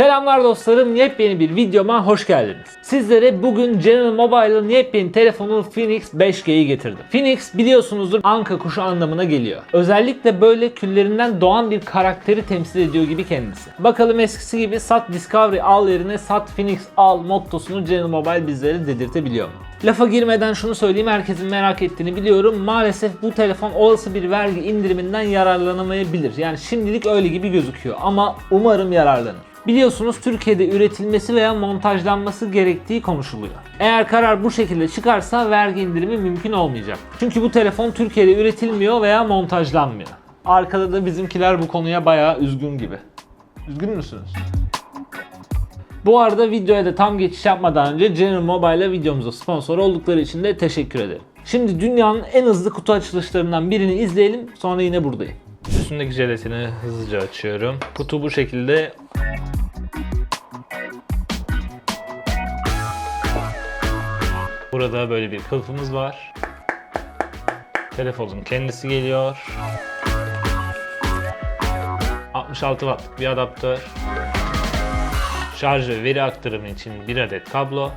Selamlar dostlarım, yepyeni bir videoma hoş geldiniz. Sizlere bugün General Mobile'ın yepyeni telefonu Phoenix 5G'yi getirdim. Phoenix biliyorsunuzdur anka kuşu anlamına geliyor. Özellikle böyle küllerinden doğan bir karakteri temsil ediyor gibi kendisi. Bakalım eskisi gibi sat Discovery al yerine sat Phoenix al mottosunu General Mobile bizlere dedirtebiliyor mu? Lafa girmeden şunu söyleyeyim herkesin merak ettiğini biliyorum. Maalesef bu telefon olası bir vergi indiriminden yararlanamayabilir. Yani şimdilik öyle gibi gözüküyor ama umarım yararlanır. Biliyorsunuz Türkiye'de üretilmesi veya montajlanması gerektiği konuşuluyor. Eğer karar bu şekilde çıkarsa vergi indirimi mümkün olmayacak. Çünkü bu telefon Türkiye'de üretilmiyor veya montajlanmıyor. Arkada da bizimkiler bu konuya bayağı üzgün gibi. Üzgün müsünüz? Bu arada videoya da tam geçiş yapmadan önce General Mobile'a videomuza sponsor oldukları için de teşekkür ederim. Şimdi dünyanın en hızlı kutu açılışlarından birini izleyelim sonra yine buradayım. Üstündeki jelatini hızlıca açıyorum. Kutu bu şekilde Burada böyle bir kılıfımız var. Telefonun kendisi geliyor. 66 wattlık bir adaptör. Şarj ve veri aktarımı için bir adet kablo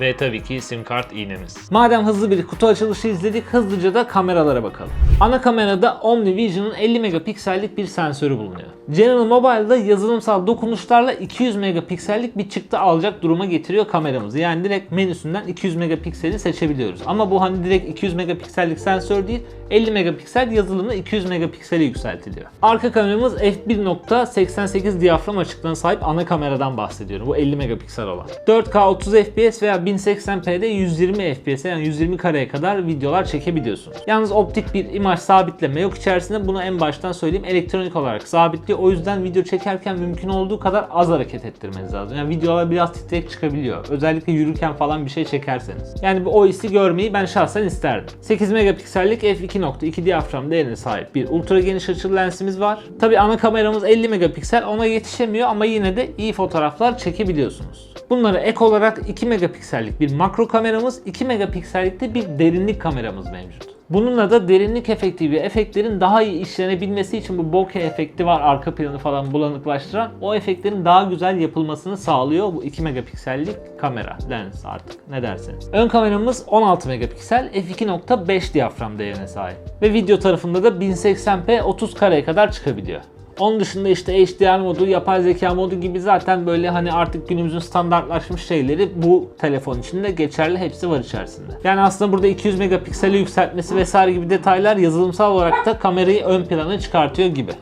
ve tabii ki sim kart iğnemiz. Madem hızlı bir kutu açılışı izledik hızlıca da kameralara bakalım. Ana kamerada OmniVision'ın 50 megapiksellik bir sensörü bulunuyor. General Mobile'da yazılımsal dokunuşlarla 200 megapiksellik bir çıktı alacak duruma getiriyor kameramızı. Yani direkt menüsünden 200 megapikseli seçebiliyoruz. Ama bu hani direkt 200 megapiksellik sensör değil 50 megapiksel yazılımla 200 megapiksele yükseltiliyor. Arka kameramız f1.88 diyafram açıklığına sahip ana kameradan bahsediyorum. Bu 50 megapiksel olan. 4K 30 FPS veya 1080p'de 120 FPS yani 120 kareye kadar videolar çekebiliyorsunuz. Yalnız optik bir imaj sabitleme yok içerisinde. Bunu en baştan söyleyeyim. Elektronik olarak sabitliyor. O yüzden video çekerken mümkün olduğu kadar az hareket ettirmeniz lazım. Yani videolar biraz titrek çıkabiliyor. Özellikle yürürken falan bir şey çekerseniz. Yani bu o hissi görmeyi ben şahsen isterdim. 8 megapiksellik f2.2 diyafram değerine sahip bir ultra geniş açılı lensimiz var. Tabi ana kameramız 50 megapiksel ona yetişemiyor ama yine de iyi fotoğraflar çekebiliyorsunuz. Bunlara ek olarak 2 megapiksellik bir makro kameramız, 2 megapiksellikte bir derinlik kameramız mevcut. Bununla da derinlik efekti ve efektlerin daha iyi işlenebilmesi için bu bokeh efekti var arka planı falan bulanıklaştıran. O efektlerin daha güzel yapılmasını sağlıyor bu 2 megapiksellik kamera lens artık ne derseniz. Ön kameramız 16 megapiksel f2.5 diyafram değerine sahip. Ve video tarafında da 1080p 30 kareye kadar çıkabiliyor. Onun dışında işte HDR modu, yapay zeka modu gibi zaten böyle hani artık günümüzün standartlaşmış şeyleri bu telefon içinde geçerli hepsi var içerisinde. Yani aslında burada 200 megapikseli yükseltmesi vesaire gibi detaylar yazılımsal olarak da kamerayı ön plana çıkartıyor gibi.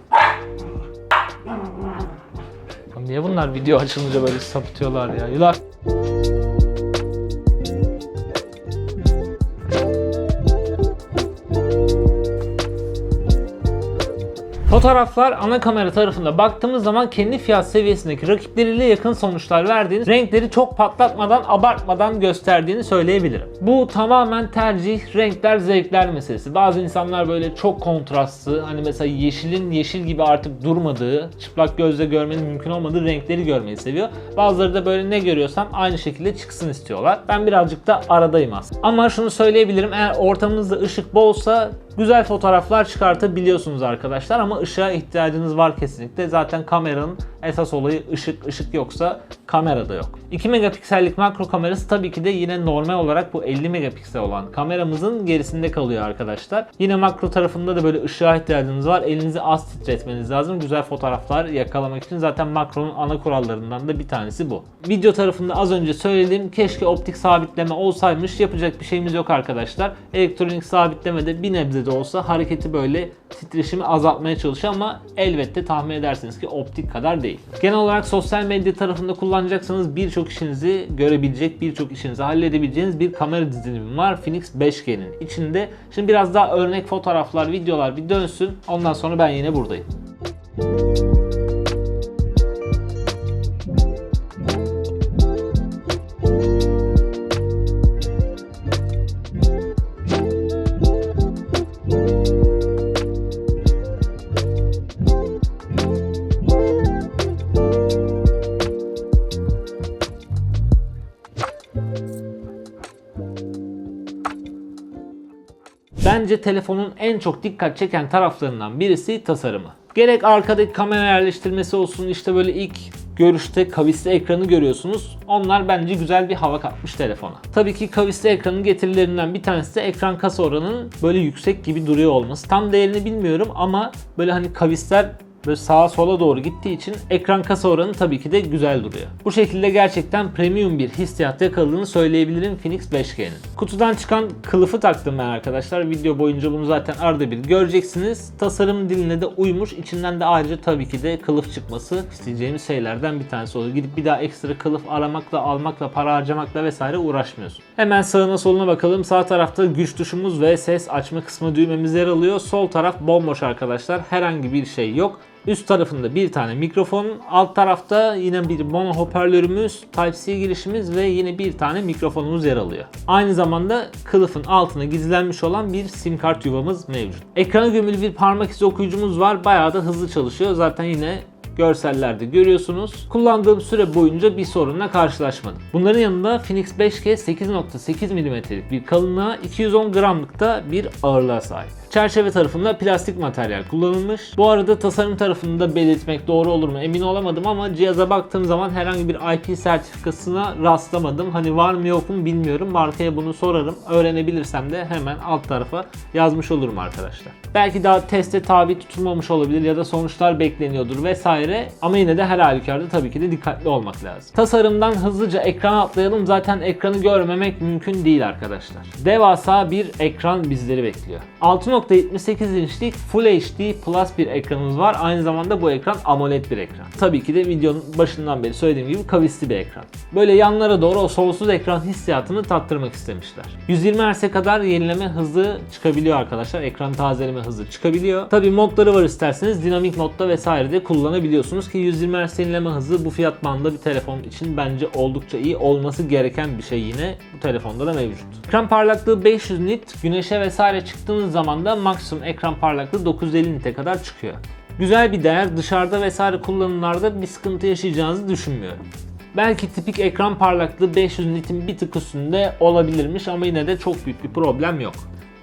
Niye bunlar video açılınca böyle sapıtıyorlar ya? Yılan. Fotoğraflar ana kamera tarafında baktığımız zaman kendi fiyat seviyesindeki rakipleriyle yakın sonuçlar verdiğini, renkleri çok patlatmadan, abartmadan gösterdiğini söyleyebilirim. Bu tamamen tercih, renkler, zevkler meselesi. Bazı insanlar böyle çok kontrastlı, hani mesela yeşilin yeşil gibi artık durmadığı, çıplak gözle görmenin mümkün olmadığı renkleri görmeyi seviyor. Bazıları da böyle ne görüyorsam aynı şekilde çıksın istiyorlar. Ben birazcık da aradayım aslında. Ama şunu söyleyebilirim, eğer ortamınızda ışık bolsa güzel fotoğraflar çıkartabiliyorsunuz arkadaşlar ama ışığa ihtiyacınız var kesinlikle. Zaten kameranın esas olayı ışık. Işık yoksa kamerada yok. 2 megapiksellik makro kamerası tabii ki de yine normal olarak bu 50 megapiksel olan kameramızın gerisinde kalıyor arkadaşlar. Yine makro tarafında da böyle ışığa ihtiyacınız var. Elinizi az titretmeniz lazım. Güzel fotoğraflar yakalamak için zaten makronun ana kurallarından da bir tanesi bu. Video tarafında az önce söylediğim keşke optik sabitleme olsaymış. Yapacak bir şeyimiz yok arkadaşlar. Elektronik sabitlemede bir nebze de olsa hareketi böyle titreşimi azaltmaya çalışıyor ama elbette tahmin edersiniz ki optik kadar değil. Genel olarak sosyal medya tarafında kullanacaksanız birçok işinizi görebilecek, birçok işinizi halledebileceğiniz bir kamera dizilimi var Phoenix 5G'nin içinde. Şimdi biraz daha örnek fotoğraflar, videolar bir dönsün. Ondan sonra ben yine buradayım. Bence telefonun en çok dikkat çeken taraflarından birisi tasarımı. Gerek arkadaki kamera yerleştirmesi olsun işte böyle ilk görüşte kavisli ekranı görüyorsunuz. Onlar bence güzel bir hava katmış telefona. Tabii ki kavisli ekranın getirilerinden bir tanesi de ekran kasa oranının böyle yüksek gibi duruyor olması. Tam değerini bilmiyorum ama böyle hani kavisler böyle sağa sola doğru gittiği için ekran kasa oranı tabii ki de güzel duruyor. Bu şekilde gerçekten premium bir hissiyat yakaladığını söyleyebilirim Phoenix 5G'nin. Kutudan çıkan kılıfı taktım ben arkadaşlar. Video boyunca bunu zaten arada bir göreceksiniz. Tasarım diline de uymuş. İçinden de ayrıca tabii ki de kılıf çıkması isteyeceğimiz şeylerden bir tanesi olur. Gidip bir daha ekstra kılıf aramakla, almakla, para harcamakla vesaire uğraşmıyorsun. Hemen sağına soluna bakalım. Sağ tarafta güç tuşumuz ve ses açma kısmı düğmemiz yer alıyor. Sol taraf bomboş arkadaşlar. Herhangi bir şey yok. Üst tarafında bir tane mikrofon, alt tarafta yine bir mono hoparlörümüz, Type-C girişimiz ve yine bir tane mikrofonumuz yer alıyor. Aynı zamanda kılıfın altına gizlenmiş olan bir sim kart yuvamız mevcut. Ekrana gömülü bir parmak izi okuyucumuz var. Bayağı da hızlı çalışıyor. Zaten yine görsellerde görüyorsunuz. Kullandığım süre boyunca bir sorunla karşılaşmadım. Bunların yanında Phoenix 5G 8.8 mm'lik bir kalınlığa 210 gramlıkta bir ağırlığa sahip. Çerçeve tarafında plastik materyal kullanılmış. Bu arada tasarım tarafını da belirtmek doğru olur mu emin olamadım ama cihaza baktığım zaman herhangi bir IP sertifikasına rastlamadım. Hani var mı yok mu bilmiyorum. Markaya bunu sorarım. Öğrenebilirsem de hemen alt tarafa yazmış olurum arkadaşlar. Belki daha teste tabi tutulmamış olabilir ya da sonuçlar bekleniyordur vesaire. Ama yine de her halükarda tabii ki de dikkatli olmak lazım. Tasarımdan hızlıca ekrana atlayalım. Zaten ekranı görmemek mümkün değil arkadaşlar. Devasa bir ekran bizleri bekliyor. 6.78 inçlik Full HD Plus bir ekranımız var. Aynı zamanda bu ekran AMOLED bir ekran. Tabii ki de videonun başından beri söylediğim gibi kavisli bir ekran. Böyle yanlara doğru o sonsuz ekran hissiyatını tattırmak istemişler. 120 Hz'e kadar yenileme hızı çıkabiliyor arkadaşlar. Ekran tazeleme hızı çıkabiliyor. Tabii modları var isterseniz dinamik modda vesaire de kullanabiliyorsunuz ki 120 Hz yenileme hızı bu fiyat bandında bir telefon için bence oldukça iyi olması gereken bir şey yine bu telefonda da mevcut. Ekran parlaklığı 500 nit, güneşe vesaire çıktığınız zaman da maksimum ekran parlaklığı 950 nite kadar çıkıyor. Güzel bir değer dışarıda vesaire kullanımlarda bir sıkıntı yaşayacağınızı düşünmüyorum. Belki tipik ekran parlaklığı 500 nitin bir tık üstünde olabilirmiş ama yine de çok büyük bir problem yok.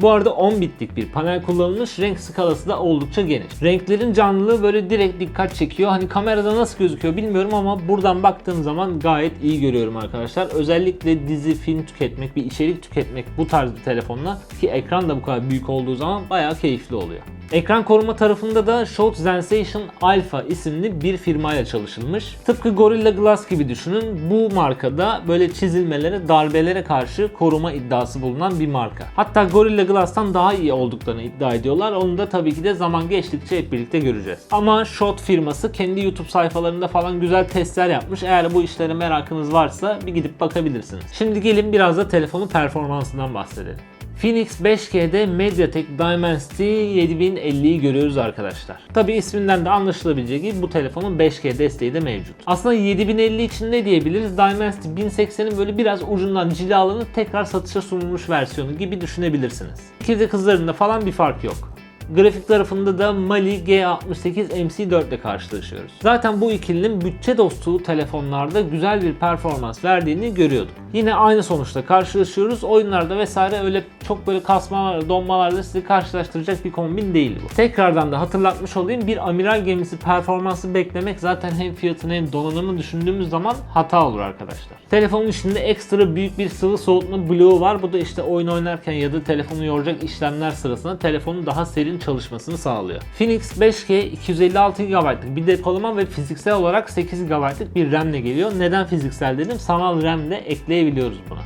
Bu arada 10 bitlik bir panel kullanılmış. Renk skalası da oldukça geniş. Renklerin canlılığı böyle direkt dikkat çekiyor. Hani kamerada nasıl gözüküyor bilmiyorum ama buradan baktığım zaman gayet iyi görüyorum arkadaşlar. Özellikle dizi, film tüketmek, bir içerik tüketmek bu tarz bir telefonla ki ekran da bu kadar büyük olduğu zaman bayağı keyifli oluyor. Ekran koruma tarafında da Shot Sensation Alpha isimli bir firmayla çalışılmış. Tıpkı Gorilla Glass gibi düşünün. Bu markada böyle çizilmelere, darbelere karşı koruma iddiası bulunan bir marka. Hatta Gorilla Glass'tan daha iyi olduklarını iddia ediyorlar. Onu da tabii ki de zaman geçtikçe hep birlikte göreceğiz. Ama Shot firması kendi YouTube sayfalarında falan güzel testler yapmış. Eğer bu işlere merakınız varsa bir gidip bakabilirsiniz. Şimdi gelin biraz da telefonun performansından bahsedelim. Phoenix 5G'de MediaTek Dimensity 7050'yi görüyoruz arkadaşlar. Tabi isminden de anlaşılabileceği gibi bu telefonun 5G desteği de mevcut. Aslında 7050 için ne diyebiliriz? Dimensity 1080'in böyle biraz ucundan cilalanıp tekrar satışa sunulmuş versiyonu gibi düşünebilirsiniz. Kirdek hızlarında falan bir fark yok. Grafik tarafında da Mali G68 MC4 ile karşılaşıyoruz. Zaten bu ikilinin bütçe dostu telefonlarda güzel bir performans verdiğini görüyorduk. Yine aynı sonuçta karşılaşıyoruz. Oyunlarda vesaire öyle çok böyle kasmalar, donmalarla sizi karşılaştıracak bir kombin değil bu. Tekrardan da hatırlatmış olayım bir amiral gemisi performansı beklemek zaten hem fiyatını hem donanımını düşündüğümüz zaman hata olur arkadaşlar. Telefonun içinde ekstra büyük bir sıvı soğutma bloğu var. Bu da işte oyun oynarken ya da telefonu yoracak işlemler sırasında telefonun daha serin çalışmasını sağlıyor. Phoenix 5G 256 GB'lık bir depolama ve fiziksel olarak 8 GB'lık bir RAM ile geliyor. Neden fiziksel dedim? Sanal RAM de ekleyebiliyoruz buna.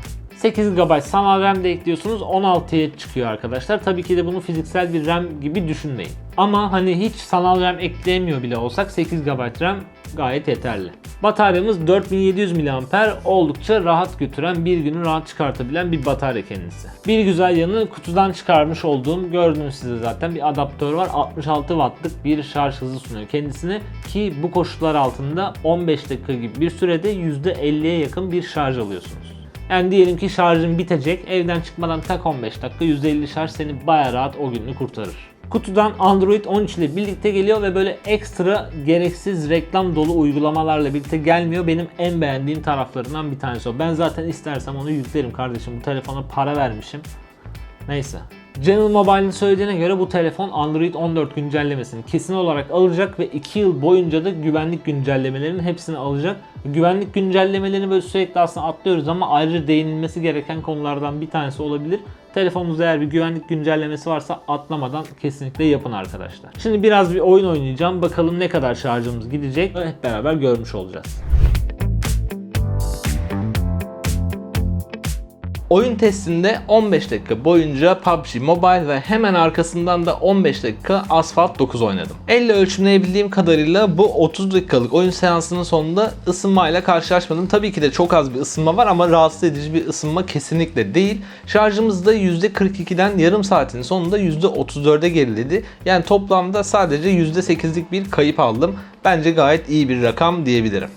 8 GB sanal RAM de ekliyorsunuz 16'ya çıkıyor arkadaşlar. Tabii ki de bunu fiziksel bir RAM gibi düşünmeyin. Ama hani hiç sanal RAM ekleyemiyor bile olsak 8 GB RAM gayet yeterli. Bataryamız 4700 mAh oldukça rahat götüren bir günü rahat çıkartabilen bir batarya kendisi. Bir güzel yanı kutudan çıkarmış olduğum gördüğünüz size zaten bir adaptör var. 66 wattlık bir şarj hızı sunuyor kendisine ki bu koşullar altında 15 dakika gibi bir sürede %50'ye yakın bir şarj alıyorsunuz. Yani diyelim ki şarjın bitecek. Evden çıkmadan tak 15 dakika %50 şarj seni baya rahat o gününü kurtarır. Kutudan Android 13 ile birlikte geliyor ve böyle ekstra gereksiz reklam dolu uygulamalarla birlikte gelmiyor. Benim en beğendiğim taraflarından bir tanesi o. Ben zaten istersem onu yüklerim kardeşim. Bu telefona para vermişim. Neyse. General Mobile'in söylediğine göre bu telefon Android 14 güncellemesini kesin olarak alacak ve 2 yıl boyunca da güvenlik güncellemelerinin hepsini alacak. Güvenlik güncellemelerini böyle sürekli aslında atlıyoruz ama ayrıca değinilmesi gereken konulardan bir tanesi olabilir. Telefonunuzda eğer bir güvenlik güncellemesi varsa atlamadan kesinlikle yapın arkadaşlar. Şimdi biraz bir oyun oynayacağım. Bakalım ne kadar şarjımız gidecek. Hep beraber görmüş olacağız. Oyun testinde 15 dakika boyunca PUBG Mobile ve hemen arkasından da 15 dakika Asphalt 9 oynadım. Elle ölçümleyebildiğim kadarıyla bu 30 dakikalık oyun seansının sonunda ısınmayla karşılaşmadım. Tabii ki de çok az bir ısınma var ama rahatsız edici bir ısınma kesinlikle değil. Şarjımız da %42'den yarım saatin sonunda %34'e geriledi. Yani toplamda sadece %8'lik bir kayıp aldım. Bence gayet iyi bir rakam diyebilirim.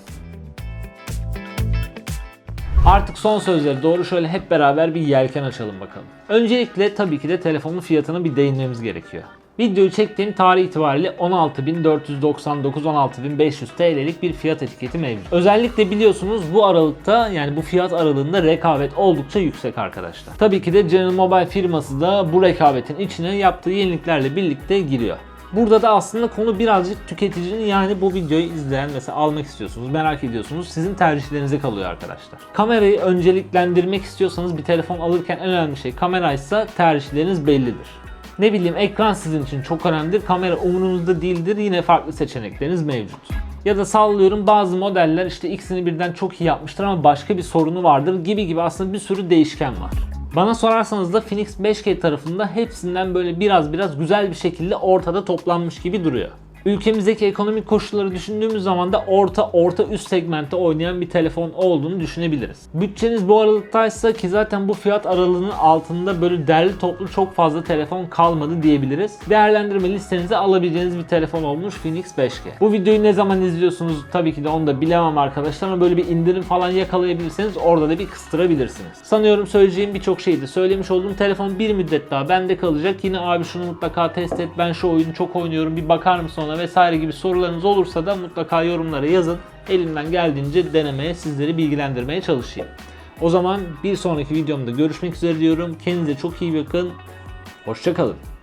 Artık son sözleri doğru şöyle hep beraber bir yelken açalım bakalım. Öncelikle tabii ki de telefonun fiyatına bir değinmemiz gerekiyor. Videoyu çektiğim tarih itibariyle 16.499-16.500 TL'lik bir fiyat etiketi mevcut. Özellikle biliyorsunuz bu aralıkta yani bu fiyat aralığında rekabet oldukça yüksek arkadaşlar. Tabii ki de General Mobile firması da bu rekabetin içine yaptığı yeniliklerle birlikte giriyor. Burada da aslında konu birazcık tüketicinin yani bu videoyu izleyen mesela almak istiyorsunuz, merak ediyorsunuz. Sizin tercihlerinize kalıyor arkadaşlar. Kamerayı önceliklendirmek istiyorsanız bir telefon alırken en önemli şey kameraysa tercihleriniz bellidir. Ne bileyim ekran sizin için çok önemlidir. Kamera umurunuzda değildir. Yine farklı seçenekleriniz mevcut. Ya da sallıyorum bazı modeller işte ikisini birden çok iyi yapmıştır ama başka bir sorunu vardır gibi gibi aslında bir sürü değişken var. Bana sorarsanız da Phoenix 5K tarafında hepsinden böyle biraz biraz güzel bir şekilde ortada toplanmış gibi duruyor. Ülkemizdeki ekonomik koşulları düşündüğümüz zaman da orta orta üst segmentte oynayan bir telefon olduğunu düşünebiliriz. Bütçeniz bu aralıktaysa ki zaten bu fiyat aralığının altında böyle derli toplu çok fazla telefon kalmadı diyebiliriz. Değerlendirme listenize alabileceğiniz bir telefon olmuş Phoenix 5G. Bu videoyu ne zaman izliyorsunuz tabii ki de onu da bilemem arkadaşlar ama böyle bir indirim falan yakalayabilirseniz orada da bir kıstırabilirsiniz. Sanıyorum söyleyeceğim birçok şeyi de söylemiş olduğum telefon bir müddet daha bende kalacak. Yine abi şunu mutlaka test et ben şu oyunu çok oynuyorum bir bakar mısın ona vesaire gibi sorularınız olursa da mutlaka yorumlara yazın. Elimden geldiğince denemeye, sizleri bilgilendirmeye çalışayım. O zaman bir sonraki videomda görüşmek üzere diyorum. Kendinize çok iyi bakın. Hoşçakalın.